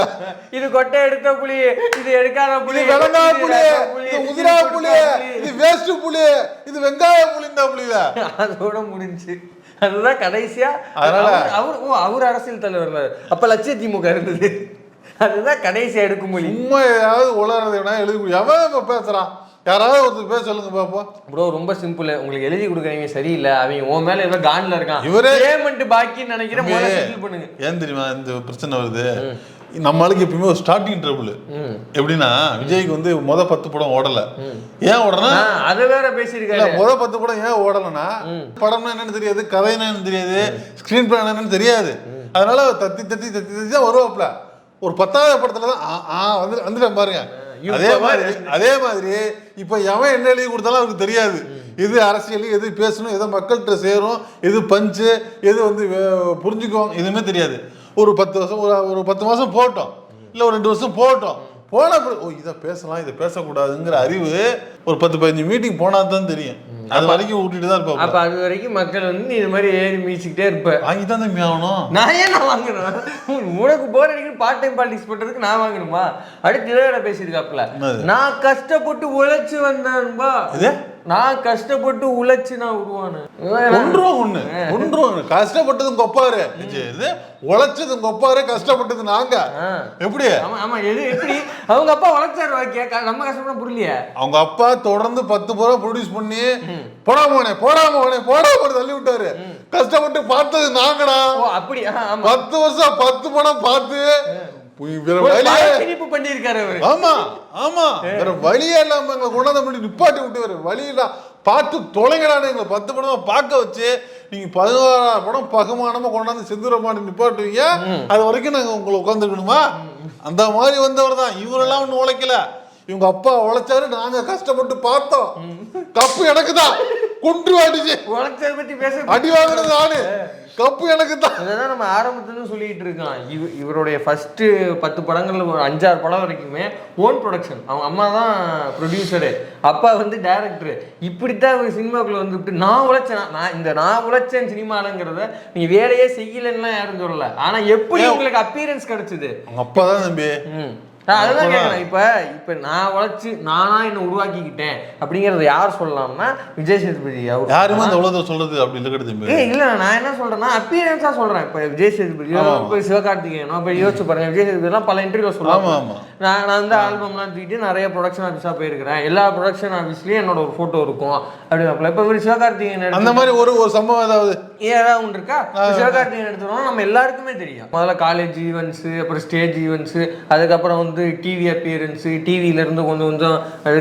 Speaker 1: இது கொட்டை எடுத்த புலி இது எடுக்காத புலி
Speaker 2: விளங்கா
Speaker 1: இது
Speaker 2: புலி இது உதிரா புலி இது வேஸ்ட் புலி இது வெங்காய புலிண்டா புலில
Speaker 1: அதோட முடிஞ்சு. அதுதான் கடைசியா.
Speaker 2: அதனால-
Speaker 1: அவர் அவர் அரசியல் தலைவர் அப்ப லட்சிய திமுக இருந்தது. அதுதான் கடைசி அடுக்குமொழி
Speaker 2: சும்மா ஏதாவது உளறதை வேணா எழுதி. எவன் இப்ப பேசுறான்? யாராவது ஒருத்தர் பேச சொல்லுங்க பாப்போம்
Speaker 1: ப்ரோ ரொம்ப சிம்பிள் உங்களுக்கு எழுதி கொடுக்குறீங்க சரியில்லை. அவங்க உன் மேல ஏதோ கான்ல இருக்கான்.
Speaker 2: இவரே-
Speaker 1: பேமெண்ட் பாக்கின்னு நினைக்கிறேன் பண்ணுங்க.
Speaker 2: ஏன் தெரியுமா இந்த பிரச்சனை வருது? நம்ம ஆளுக்கு எப்பயுமே ஒரு ஸ்டார்டிங் ட்ரபிள். எப்படின்னா விஜய்க்கு வந்து முத பத்து படம் ஓடல. ஏன் ஓடனா
Speaker 1: அதை வேற
Speaker 2: இல்ல
Speaker 1: பேசியிருக்காரு
Speaker 2: முத பத்து படம் ஏன் ஓடலன்னா படம்னா என்னன்னு தெரியாது கதைனா என்னன்னு தெரியாது ஸ்கிரீன் பிளே என்னன்னு தெரியாது. அதனால தத்தி தத்தி தத்தி தத்தி தான் வருவாப்ல ஒரு பத்தாவது படத்துல தான் ஆ, வந்து வந்துட்டேன் பாருங்க. அதே. மாதிரி அதே மாதிரி இப்ப எவன் என்ன எழுதி கொடுத்தாலும் அவருக்கு தெரியாது. எது அரசியல் எது பேசணும் எது மக்கள்கிட்ட சேரும் எது பஞ்சு எது வந்து புரிஞ்சுக்குவாங்க எதுவுமே தெரியாது. ஒரு பத்து வருஷம் ஒரு ஒரு பத்து மாசம் போட்டோம். இல்ல ஒரு ரெண்டு வருஷம் போட்டோம். போன ஓ இதை பேசலாம் இதை பேசக்கூடாதுங்கிற அறிவு ஒரு பத்து பதினஞ்சு மீட்டிங் போனா தான் தெரியும் அது வரைக்கும் விட்டுட்டு தான்
Speaker 1: அப்ப
Speaker 2: இருப்பாங்க
Speaker 1: அது வரைக்கும் மக்கள் வந்து நீ இது மாதிரி ஏறி மீச்சிக்கிட்டே இருப்ப
Speaker 2: வாங்கி தான் தம்பி ஆகணும்?
Speaker 1: நான் ஏன் நான் வாங்கணும் உனக்கு போர் அடிக்கணும் பார்ட் டைம் பாலிடிக்ஸ் பண்றதுக்கு நான் வாங்கணுமா? அடுத்து பேசியிருக்காப்ல.
Speaker 2: என்னது?
Speaker 1: நான் கஷ்டப்பட்டு உழைச்சு வந்தேன்பா.
Speaker 2: இது?
Speaker 1: நான் கஷ்டப்பட்டு உழைச்சு நான் உருவானேன்
Speaker 2: ஒன்றும் ஒண்ணு ஒன்றும் ஒண்ணு. கஷ்டப்பட்டதும் கொப்பாரு. இது உழைச்சதும் கொப்பாரு கஷ்டப்பட்டது நாங்க. எப்படி?
Speaker 1: ஆமா எது எப்படி? அவங்க அப்பா உழைச்சாரு வாக்கியா நம்ம கஷ்டப்பட புரியலையே.
Speaker 2: அவங்க அப்பா தொடர்ந்து பத்து புறம் ப்ரொடியூஸ் பண்ணி போடா போனே போடா போனே போடா போனே தள்ளி விட்டாரு. கஷ்டப்பட்டு பார்த்தது நாங்கடா.
Speaker 1: ஓ அப்படி ஆ, ஆமா.
Speaker 2: பத்து வருஷம் பத்து படம் பார்த்து ஆமா ஆமா. வேற வழியே இல்லாம எங்களை கொண்டாந்து பண்ணி நிப்பாட்டி விட்டு வேற வழி இல்ல. பார்த்து தொலைங்கடான்னு எங்களை பத்து படமா பார்க்க வச்சு நீங்க பதினோராயிரம் படம் பகுமானமா கொண்டாந்து செந்தூர மாட்டி நிப்பாட்டுவீங்க. அது வரைக்கும் நாங்க உங்களை உட்காந்துருக்கணுமா அந்த மாதிரி வந்தவர் தான். இவரெல்லாம் ஒன்றும் உழைக்கல. இவங்க அப்பா உழைச்சாரு நாங்க கஷ்டப்பட்டு பார்த்தோம். கப்பு எனக்கு தான். குன்று அடிச்சு
Speaker 1: உழைச்சதை பத்தி பேச
Speaker 2: அடி வாங்கினது நானு கப்பு எனக்கு தான்
Speaker 1: அதான் நம்ம ஆரம்பத்துல சொல்லிட்டு இருக்கோம் இவ இவருடைய ஃபர்ஸ்ட் பத்து படங்கள்ல ஒரு அஞ்சாறு படம் வரைக்குமே ஓன் ப்ரொடக்ஷன் அவங்க அம்மா தான் ப்ரொடியூசரு அப்பா வந்து டைரக்டர் இப்படித்தான் இவர் சினிமாக்குள்ள வந்துவிட்டு நான் உழைச்சேன் நான் இந்த நான் உழைச்சேன் சினிமாலங்கிறத நீங்க வேலையே செய்யலன்னா யாரும் சொல்லல. ஆனா எப்படி உங்களுக்கு அப்பீரன்ஸ் கிடைச்சது?
Speaker 2: அப்பா தான் தம்பி.
Speaker 1: அதுதான் கேட்குறேன் இப்போ இப்போ நான் உழைச்சி நானா என்ன உருவாக்கிக்கிட்டேன் அப்படிங்கறத யார் சொல்லலாம்னா விஜய் சேதுபதி அவர்.
Speaker 2: யாருமே அந்த உலகத்தை சொல்றது அப்படி இல்லை
Speaker 1: ஏய் இல்ல நான் என்ன சொல்றேன்னா அப்பீரியன்ஸா சொல்றேன். இப்ப விஜய் சேதுபதியோ இப்ப சிவகார்த்திகேயனோ இப்ப யோசிச்சு பாருங்க விஜய் சேதுபதி எல்லாம் பல இன்டர்வியூ சொல்லுவாங்க. நான் நான் வந்து ஆல்பம்லாம் தூக்கிட்டு நிறைய ப்ரொடக்ஷன் ஆஃபீஸா போயிருக்கிறேன். எல்லா ப்ரொடக்ஷன் ஆஃபீஸ்லயும் என்னோட ஒரு போட்டோ இருக்கும் அப்படின்னாப்புல இப்ப சிவகார்த்திகேயன்
Speaker 2: அந்த மாதிரி ஒரு ஒரு சம்பவம் ஏதாவது
Speaker 1: ஏதாவது ஒன்று இருக்கா? சிவகார்த்திகேயன் எடுத்துட்டோம்னா நம்ம எல்லாருக்குமே தெரியும். முதல்ல காலேஜ் ஈவெண்ட்ஸ் அப்புறம் ஸ்டேஜ் ஈவெண்ட்ஸ் அதுக்கப்புறம் வந்து டிவி அப்பியரன்ஸ் டிவில இருந்து கொஞ்சம் கொஞ்சம்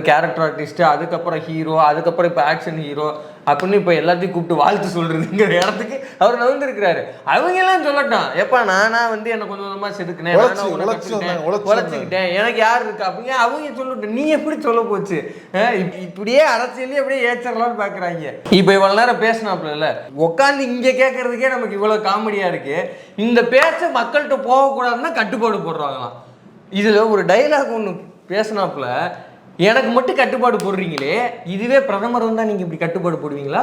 Speaker 1: கேரக்டர் ஆர்டிஸ்ட் அதுக்கப்புறம் ஹீரோ அதுக்கப்புறம் இப்போ ஆக்ஷன் ஹீரோ அப்படின்னு இப்போ எல்லாத்தையும் கூப்பிட்டு வாழ்த்து சொல்றதுங்கிற இடத்துக்கு அவர் நகர்ந்துருக்கிறாரு. அவங்க எல்லாம் சொல்லட்டும். எப்பா நானா வந்து என்ன கொஞ்சம் கொஞ்சமா செதுக்கினேன் உழைச்சுக்கிட்டேன். எனக்கு யார் இருக்கா? அப்படிங்க அவங்க சொல்லட்டும். நீ எப்படி சொல்ல போச்சு? இப்படியே அரசியலே அப்படியே ஏச்சரலாம்னு பாக்குறாங்க. இப்போ இவ்வளவு நேரம் பேசினாப்ல உட்காந்து இங்க கேட்கறதுக்கே நமக்கு இவ்வளவு காமெடியா இருக்கு. இந்த பேச்ச மக்கள்கிட்ட போகக்கூடாதுன்னா கட்டுப்பாடு போடுறாங்களாம். இதுல ஒரு டைலாக் ஒன்று பேசினாப்புல எனக்கு மட்டும் கட்டுப்பாடு போடுறீங்களே இதுவே பிரதமர் வந்தா நீங்க இப்படி கட்டுப்பாடு போடுவீங்களா?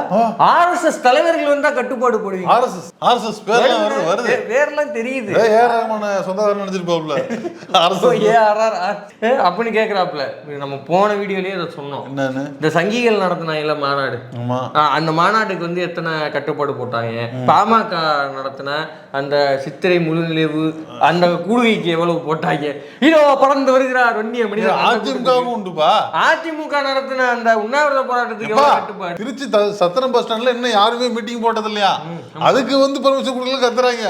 Speaker 1: ஆர்எஸ்எஸ் தலைவர்கள் வந்தா கட்டுப்பாடு போடுவீங்க
Speaker 2: ஆர்எஸ்எஸ் ஆர்எஸ்எஸ் பேர்லாம் வருது வருது
Speaker 1: வேறெல்லாம் தெரியுது.
Speaker 2: ஏ ஏ ரஹ்மான சொந்தக்காரன் RSS
Speaker 1: A, R, R, R. அப்படின்னு கேக்குறாப்ல நம்ம போன வீடியோலயே அதை சொன்னோம்.
Speaker 2: என்னன்னு?
Speaker 1: இந்த சங்கிகள் நடத்தினாங்கல்ல மாநாடு. அந்த மாநாட்டுக்கு வந்து எத்தனை கட்டுப்பாடு போட்டாங்க? பாமக நடத்தின அந்த சித்திரை முழு நிலைவு அந்த கூடுகைக்கு எவ்வளவு போட்டாங்க? இதோ பறந்து வருகிறார் வன்னிய மனிதர்.
Speaker 2: அதிமுகவும் உண்டுப்பா
Speaker 1: அதிமுக நடத்தின அந்த உண்ணாவிரத போராட்டத்துக்கு கட்டுப்பாடு?
Speaker 2: திருச்சி சத்திரம் பஸ் ஸ்டாண்ட்ல இன்னும் யாருமே மீட்டிங் போட்டது இல்லையா அதுக்கு வந்து பெர்மிஷன் கொடுக்கல கத்துறாங்க.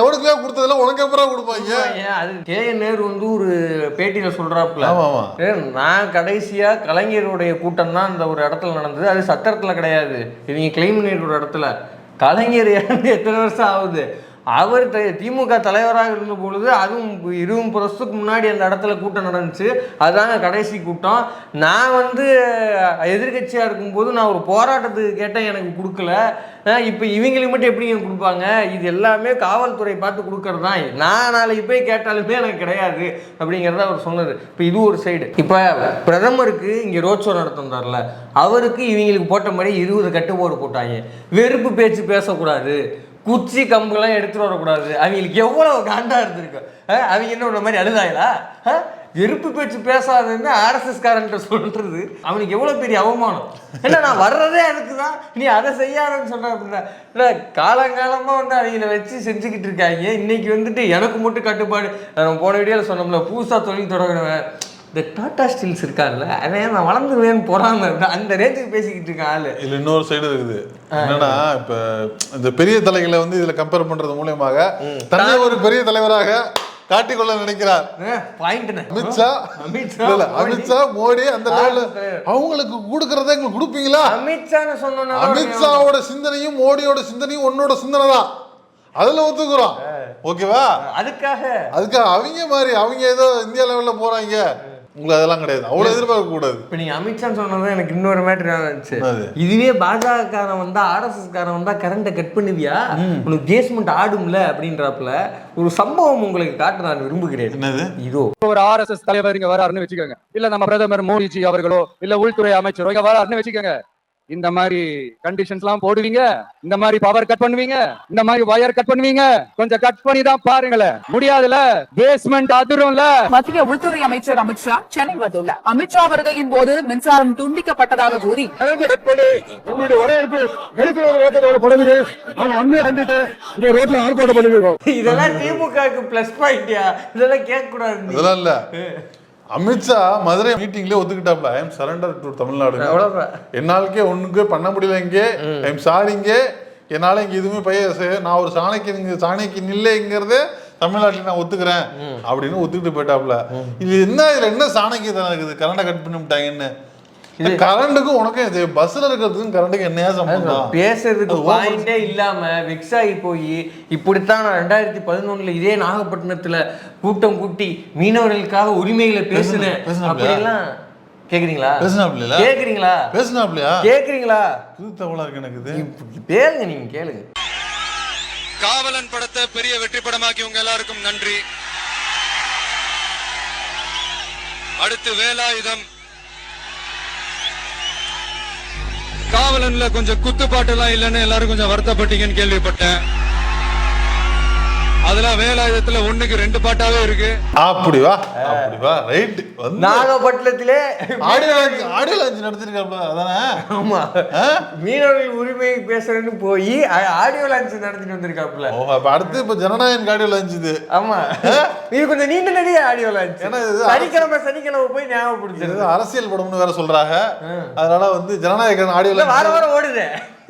Speaker 2: எவனுக்குமே கொடுத்ததில்ல உனக்கு எப்பறம் கொடுப்பாங்க?
Speaker 1: அது கே. நேரு வந்து ஒரு பேட்டியில சொல்றாப்புல. நான் கடைசியா கலைஞருடைய கூட்டம் தான் அந்த ஒரு இடத்துல நடந்தது. அது சத்திரத்துல கிடையாது. நீங்க கிளைம் பண்ணிருக்க ஒரு இடத்துல. கலைஞர் இறந்து எத்தனை வருஷம் ஆகுது? அவர் த- திமுக தலைவராக இருந்த பொழுது அதுவும் இருபது வருஷத்துக்கு முன்னாடி அந்த இடத்துல கூட்டம் நடந்துச்சு. அதுதாங்க கடைசி கூட்டம். நான் வந்து எதிர்கட்சியாக இருக்கும்போது நான் ஒரு போராட்டத்துக்கு கேட்டேன் எனக்கு கொடுக்கல. இப்போ இவங்களுக்கு மட்டும் எப்படிங்க கொடுப்பாங்க? இது எல்லாமே காவல்துறை பார்த்து கொடுக்கறது தான் நான் நாளைக்கு போய் கேட்டாலுமே எனக்கு கிடையாது அப்படிங்கிறத அவர் சொன்னது இப்போ இது ஒரு சைடு இப்போ பிரதமருக்கு இங்கே ரோட் ஷோ நடத்திருந்தார்ல அவருக்கு இவங்களுக்கு போட்ட மாதிரி இருபது கட்டுப்பாடு போட்டாங்க. வெறுப்பு பேச்சு பேசக்கூடாது. குச்சி கம்புலாம் எடுத்துட்டு வரக்கூடாது. அவங்களுக்கு எவ்வளவு காண்டா இருந்திருக்கு அவங்க என்ன ஒரு மாதிரி அழுதாங்களா? அஹ் வெறுப்பு பேச்சு பேசாதுன்னு ஆர்எஸ்எஸ் காரன்ட்ட சொல்றது அவனுக்கு எவ்வளவு பெரிய அவமானம். என்ன நான் வர்றதே எனக்கு தான் நீ அதை செய்யாதன்னு சொன்ன அப்படின்னா இல்லை காலங்காலமா வந்து அவங்கள வச்சு செஞ்சுக்கிட்டு இருக்காங்க. இன்னைக்கு வந்துட்டு எனக்கு மட்டும் கட்டுப்பாடு. நம்ம போன வீடியோவில் சொன்னோம்ல புதுசா தொழில் தொடங்கினவன் இந்த டாடா ஸ்டீல்ஸ் இருக்கார்ல அவன் நான் வளர்ந்துருவேன்னு போறாம அந்த ரேஞ்சுக்கு பேசிக்கிட்டு இருக்கான் ஆளு.
Speaker 2: இதுல இன்னொரு சைடு இருக்குது. என்னன்னா இப்ப இந்த பெரிய தலைகளை வந்து இதுல கம்பேர் பண்றது மூலியமாக தன்னை ஒரு பெரிய தலைவராக காட்டிக்கொள்ள நினைக்கிறார். அமித்ஷா?
Speaker 1: அமித்ஷா,
Speaker 2: இல்ல, இல்ல,
Speaker 1: மோடி.
Speaker 2: அமித்ஷா மோடி அந்த லெவல்ல. அவங்களுக்கு கொடுக்கறத எங்களுக்கு கொடுப்பீங்களா?
Speaker 1: அமித்ஷான்னு சொன்னோன்னா
Speaker 2: அமித்ஷாவோட சிந்தனையும் மோடியோட சிந்தனையும் உன்னோட சிந்தனை தான். அதுல ஒத்துக்குறோம். ஓகேவா?
Speaker 1: அதுக்காக.
Speaker 2: அதுக்கு அவங்க மாதிரி அவங்க ஏதோ இந்தியா லெவல்ல போறாங்க. உங்களுக்கு அதெல்லாம் கிடையாது. அவ்வளவு எதிர்பார்க்க கூடாது
Speaker 1: இப்ப நீங்க அமித்ஷா சொன்னது எனக்கு இன்னொரு மேட்ரு இருந்துச்சு? இதுவே பாஜக காரன் வந்தா ஆர்எஸ்எஸ் காரன் வந்தா கரண்ட்டை கட் பண்ணுவியா? உனக்கு பேஸ்மெண்ட் ஆடும்ல அப்படின்றப்பல ஒரு சம்பவம் உங்களுக்கு காட்ட நான் விரும்புகிறேன்.
Speaker 2: என்னது?
Speaker 1: இதோ.
Speaker 3: ஒரு ஆர்எஸ்எஸ் தலைவர் இங்க வராருன்னு வச்சுக்கோங்க. இல்ல நம்ம பிரதமர் மோடிஜி அவர்களோ இல்ல உள்துறை அமைச்சரோ இங்க வராருன்னு வச்சுக்கோங்க. இந்த மாதிரி கண்டிஷன்ஸ் எல்லாம் போடுவீங்க? இந்த மாதிரி பவர் கட் பண்ணுவீங்க? இந்த மாதிரி வயர் கட் பண்ணுவீங்க? கொஞ்சம் கட் பண்ணி தான் பாருங்களேன். முடியாதுல பேஸ்மெண்ட் அதிரும்ல?
Speaker 4: மத்திய உள்துறை அமைச்சர் அமித்ஷா சென்னை வந்துள்ளார். அமித்ஷா வருகையின் போது மின்சாரம் துண்டிக்கப்பட்டதாக கூறி
Speaker 1: இதெல்லாம் திமுகவுக்கு பிளஸ் பாயிண்டியா இதெல்லாம் கேட்க கூடாது நீ.
Speaker 2: அதெல்லாம் இல்ல. அமித்ஷா மதுரை மீட்டிங்ல ஒத்துக்கிட்டாப்ல. I am surrender to Tamil Nadu. என்னாலுக்கே ஒண்ணுக்கு பண்ண முடியல இங்கே. ஐ எம் சாரிங்க என்னால இங்க எதுவுமே பைய நான் ஒரு சாணைக்கு இங்க சாணைக்கு நில்லைங்கிறத தமிழ்நாட்டுல நான் ஒத்துக்கிறேன். அப்படின்னு ஒத்துக்கிட்டு போயிட்டாப்ல. இது என்ன இதுல என்ன சாணக்கியத்தனம் இருக்குது? கரண்டை கட் பண்ணி விட்டாங்கன்னு. கரண்ட்டுக்கும் உனக்கும் இது பஸ்ல இருக்கிறதுக்கும் கரண்ட்டுக்கும் என்னையா சம்பந்தம்?
Speaker 1: பேசுறதுக்கு பாயிண்டே இல்லாம வெக்ஸ் ஆகி போய் இப்படித்தான் நான் ரெண்டாயிரத்தி பதினொன்னுல இதே நாகப்பட்டினத்துல கூட்டம் கூட்டி மீனவர்களுக்காக உரிமைகளை பேசுனேன்.
Speaker 2: பேசுனாப்லையா?
Speaker 1: அப்படியெல்லாம் கேக்குறீங்களா?
Speaker 2: பேசினாப்ல
Speaker 1: கேக்குறீங்களா?
Speaker 2: பேசினாப்லையா?
Speaker 1: கேக்குறீங்களா?
Speaker 2: புது தகவலா இருக்கு எனக்கு. இது
Speaker 1: கேளுங்க நீங்க கேளுங்க.
Speaker 5: காவலன் படத்தை பெரிய வெற்றி படமாக்கி உங்க எல்லாருக்கும் நன்றி. அடுத்து வேலாயுதம் காவலன்ல கொஞ்சம் குத்துப்பாட்டு எல்லாம் இல்லைன்னு எல்லாரும் கொஞ்சம் வருத்தப்பட்டீங்கன்னு கேள்விப்பட்டேன். அதெல்லாம் வேலாயுதத்துல ஒண்ணுக்கு ரெண்டு பாட்டாவே இருக்கு.
Speaker 2: அப்படி வா. அப்படி வா. ரைட் வந்து
Speaker 1: நாகப்பட்டினத்திலே
Speaker 2: ஆடியோ ஆடியோ லான்ச் நடத்திருக்காப்ல அதானே?
Speaker 1: ஆமா? மீனவர்கள் உரிமை பேசுறேன்னு போய் ஆடியோ லான்ச் நடத்திட்டு
Speaker 2: அப்ப அடுத்து இப்ப ஜனநாயகன் ஆடியோ லான்ச் இது.
Speaker 1: ஆமா. இது கொஞ்சம் நீண்ட நடிகை ஆடியோ லான்ச்
Speaker 2: ஏன்னா இது
Speaker 1: சனிக்கிழமை சனிக்கிழமை போய் ஞாபகப்படுத்துறது
Speaker 2: இது அரசியல் படம்னு வேற சொல்றாங்க. அதனால வந்து ஜனநாயகன் ஆடியோ
Speaker 1: இல்ல, வார
Speaker 2: லான்ச்
Speaker 1: வாரம் ஓடுது.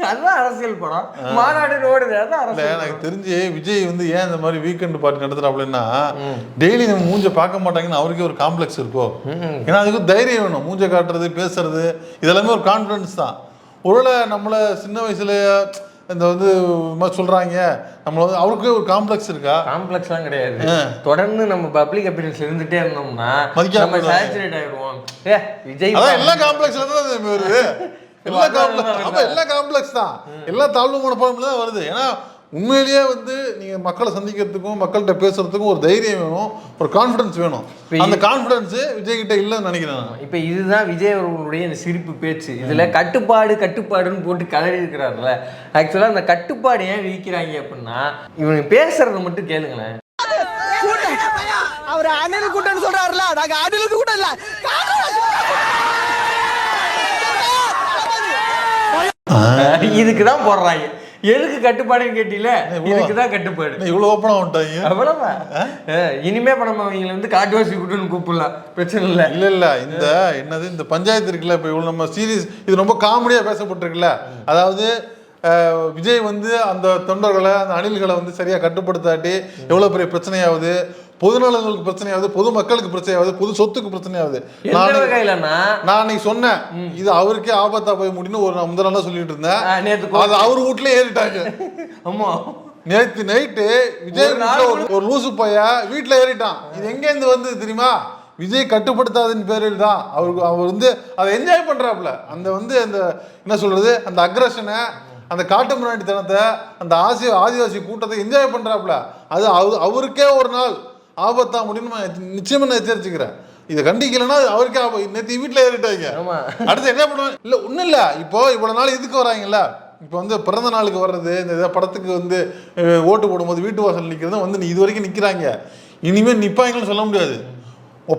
Speaker 1: அதுதான் அரசியல் படம். மாநாடுன்னு ஓடுது அரசியல்
Speaker 2: எனக்கு தெரிஞ்சு விஜய் வந்து ஏன் இந்த மாதிரி வீக்கெண்ட் பார்ட்டி நடத்துறாப்லன்னா டெய்லி நம்ம மூஞ்ச பார்க்க மாட்டாங்கன்னு அவருக்கே ஒரு காம்ப்ளெக்ஸ் இருக்கும் ஏன்னா அதுக்கு தைரியம் வேணும். மூஞ்ச காட்டுறது பேசுறது இதெல்லாமே ஒரு கான்ஃபிடன்ஸ் தான். ஒருவேளை நம்மள சின்ன வயசுல இந்த வந்து மாதிரி சொல்றாங்க. நம்மள வந்து அவருக்கே ஒரு காம்ப்ளெக்ஸ் இருக்கா?
Speaker 1: காம்ப்ளெக்ஸ்லாம் கிடையாது. தொடர்ந்து நம்ம பப்ளிக் அப்பியரன்ஸ் இருந்துட்டே இருந்தோம்னா நம்ம. சேச்சுரேட் ஆயிடுவோம். ஏ விஜய்
Speaker 2: அதான் எல்லா காம்ப்ளெக்ஸ்ல தான் வருது [LAUGHS] எல்லா காம்ப்ளெக்ஸ் எல்லா காம்ப்ளெக்ஸ் தான். எல்லா தாழ்வு மனப்பான்மையில தான் வருது. ஏன்னா உண்மையிலேயே வந்து நீங்க மக்களை சந்திக்கிறதுக்கும் மக்கள்கிட்ட பேசுறதுக்கும் ஒரு தைரியம் வேணும் ஒரு கான்ஃபிடன்ஸ் வேணும்.
Speaker 1: இப்ப
Speaker 2: அந்த கான்ஃபிடன்ஸ் விஜய் கிட்ட இல்லைன்னு நினைக்கிறேன் நான்.
Speaker 1: இப்ப இதுதான் விஜய் அவர்களுடைய இந்த சிரிப்பு பேச்சு. இதுல கட்டுப்பாடு கட்டுப்பாடுன்னு போட்டு கலரி இருக்கிறாருல. ஆக்சுவலா அந்த கட்டுப்பாடு ஏன் விதிக்கிறாங்க அப்படின்னா இவங்க பேசுறத மட்டும் கேளுங்களேன்.
Speaker 6: அவர் அண்ணனுக்கு கூட்டம்னு சொல்றாருல. நாங்க அண்ணனுக்கு கூட்டம் இல்ல.
Speaker 1: இதுக்கு தான் போடுறாங்க. எதுக்கு கட்டுப்பாடுன்னு கேட்டீல இதுக்கு தான் கட்டுப்பாடு.
Speaker 2: என்ன இவ்வளவு ஓப்பனா வந்துட்டாங்க
Speaker 1: அவ்வளவுதான் அஹ், இனிமே இப்ப நம்ம அவங்களை வந்து காட்டுவாசி கூட்டம்னு கூப்பிடலாம். பிரச்சனை இல்லை.
Speaker 2: இல்ல இல்ல இந்த என்னது இந்த பஞ்சாயத்து இருக்குல்ல இப்ப இவ்வளவு நம்ம சீரியஸ் இது ரொம்ப காமெடியா பேசப்பட்டிருக்குல்ல. அதாவது விஜய் வந்து அந்த தொண்டர்களை அந்த அணில்களை வந்து சரியா கட்டுப்படுத்தாட்டி எவ்வளவு பெரிய பிரச்சனையாகுது பொதுநலங்களுக்கு பிரச்சனையாகுது பொது மக்களுக்கு பிரச்சனையாகுது பொது சொத்துக்கு பிரச்சனையாகுது
Speaker 1: எந்த
Speaker 2: நான் அன்னைக்கு சொன்னேன். இது அவருக்கே ஆபத்தா போய் முடின்னு ஒரு நான் முதல் நாளா சொல்லிட்டு இருந்தேன். அது அவர் வீட்லயே ஏறிட்டாங்க.
Speaker 1: ஆமா
Speaker 2: நேத்து நைட்டு விஜய்
Speaker 1: ஒரு
Speaker 2: லூசு பைய வீட்டுல ஏறிட்டான். இது எங்க இருந்து வந்து தெரியுமா? விஜய் கட்டுப்படுத்தாதன் பேரில் தான். அவருக்கு அவர் வந்து அதை என்ஜாய் பண்றாப்புல. அந்த வந்து அந்த என்ன சொல்றது? அந்த அக்ரஷனை அந்த காட்டு முன்னாடித்தனத்தை அந்த ஆசி ஆதிவாசி கூட்டத்தை என்ஜாய் பண்றாப்புல. அது அவ- அவருக்கே ஒரு நாள். ஆபத்தா முடியும்னு நான் நிச்சயமா நான் எச்சரிச்சுக்கிறேன். இதை கண்டிக்கலைன்னா அவருக்கே நேற்று வீட்டில் ஏறிட்டாங்க. அடுத்து என்ன பண்ணுவேன்? இல்ல ஒண்ணும் இல்ல. இப்போ இவ்வளவு நாள் இதுக்கு வராங்கல்ல? இப்போ வந்து பிறந்த நாளுக்கு வர்றது இந்த இதை படத்துக்கு வந்து ஓட்டு போடும்போது வீட்டு வாசல் நிக்கிறது வந்து நீ இது வரைக்கும் நிக்கிறாங்க. இனிமே நிப்பாங்கன்னு சொல்ல முடியாது.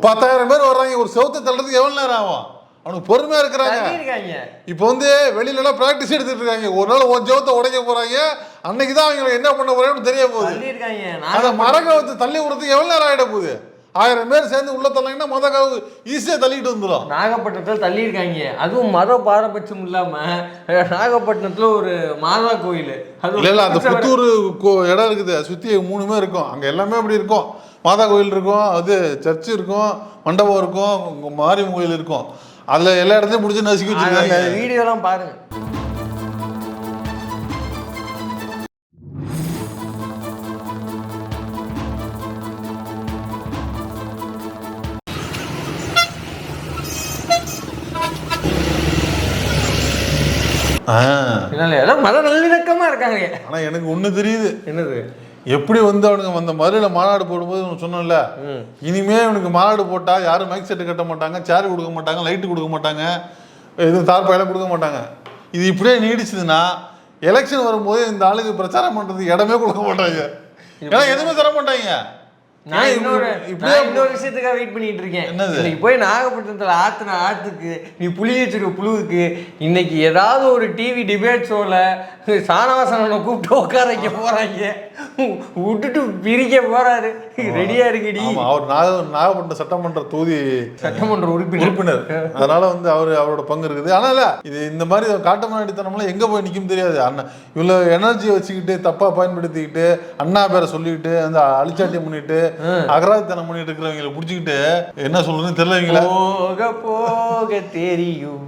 Speaker 2: பத்தாயிரம் பேர் வர்றாங்க. ஒரு செவத்தை தள்ளுறதுக்கு எவ்வளவு நேரம் ஆகும்? அவனுக்கு பொறுமையா இருக்கிறாங்க. இப்போ வந்து வெளியில எல்லாம் பிராக்டிஸ் எடுத்துட்டு இருக்காங்க. ஒரு நாள் ஒரு செவத்தை உடைக்க போறாங்க. அன்னைக்கு தான் அவங்க என்ன பண்ண போறாங்கன்னு தெரிய போகுது அந்த மரகவத்தை தள்ளி விடுறதுக்கு எவ்வளவு நேரம் ஆயிட போகுது? ஆயிரம் பேர் சேர்ந்து உள்ள தள்ளிங்கன்னா மொத கவு ஈஸியா தள்ளிட்டு வந்துடும்
Speaker 1: நாகப்பட்டினத்தில் தள்ளியிருக்காங்க. அதுவும் மத பாரபட்சம் இல்லாம அஹ், நாகப்பட்டினத்துல ஒரு மாதா கோயில். அது
Speaker 2: இல்ல அந்த புத்தூர் இடம் இருக்குது. சுத்தி மூணுமே இருக்கும். அங்க எல்லாமே அப்படி இருக்கும். மாதா கோயில் இருக்கும் அது சர்ச் இருக்கும் மண்டபம் இருக்கும் மாரியம்மன் கோயில் இருக்கும். அதுல எல்லா இடத்தையும் முடிச்சு நசுக்கி வச்சிருக்காங்க.
Speaker 1: வீடியோலாம் பாருங்க. ஏதோ மத நல்லிணக்கமா இருக்காங்க
Speaker 2: ஆனா எனக்கு ஒண்ணு தெரியுது.
Speaker 1: என்னது?
Speaker 2: எப்படி வந்து அவனுங்க அந்த மதுரையில மாநாடு போடும்போது சொன்னேன்ல இனிமே அவனுக்கு மாநாடு போட்டா யாரும் மைக் செட்டு கட்ட மாட்டாங்க சேர் கொடுக்க மாட்டாங்க லைட்டு கொடுக்க மாட்டாங்க எதுவும் தார்பாயெல்லாம் கொடுக்க மாட்டாங்க. இது இப்படியே நீடிச்சதுன்னா எலெக்ஷன் வரும்போது இந்த ஆளுக்கு பிரச்சாரம் பண்றதுக்கு இடமே கொடுக்க மாட்டாங்க. ஏன்னா எதுவுமே தர மாட்டாங்க.
Speaker 1: நான் இன்னொரு இன்னொரு விஷயத்துக்காக வெயிட் பண்ணிட்டு இருக்கேன்? இன்னைக்கு போய் நாகப்பட்டினத்துல ஆத்துன ஆத்துக்கு நீ புளி வச்சிருக்க புழுவுக்கு இன்னைக்கு ஏதாவது ஒரு டிவி டிபேட் ஷோல சாணவாசனனை கூப்பிட்டு உட்கார வைக்க போறாங்க. விட்டுட்டு பிரிக்க போறாரு. ரெடியா இருக்குடி
Speaker 2: அவர் நாக நாகப்பட்டினம் சட்டமன்ற தொகுதி
Speaker 1: சட்டமன்ற உறுப்பினர்.
Speaker 2: உறுப்பினர். அதனால வந்து அவர் அவரோட பங்கு இருக்குது. ஆனா இல்ல இது இந்த மாதிரி காட்டு முன்னாடித்தனம்லாம் எங்க போய் நிக்கும் தெரியாது. அண்ணன் இவ்வளவு எனர்ஜியை வச்சுக்கிட்டு தப்பா பயன்படுத்திக்கிட்டு அண்ணா பேரை சொல்லிக்கிட்டு அந்த அழிச்சாட்டியம் பண்ணிட்டு அகராதித்தனம் பண்ணிட்டு இருக்கிறவங்களை புடிச்சுக்கிட்டு என்ன சொல்றதுன்னு தெரியலவங்கள?
Speaker 1: போக போக தெரியும்.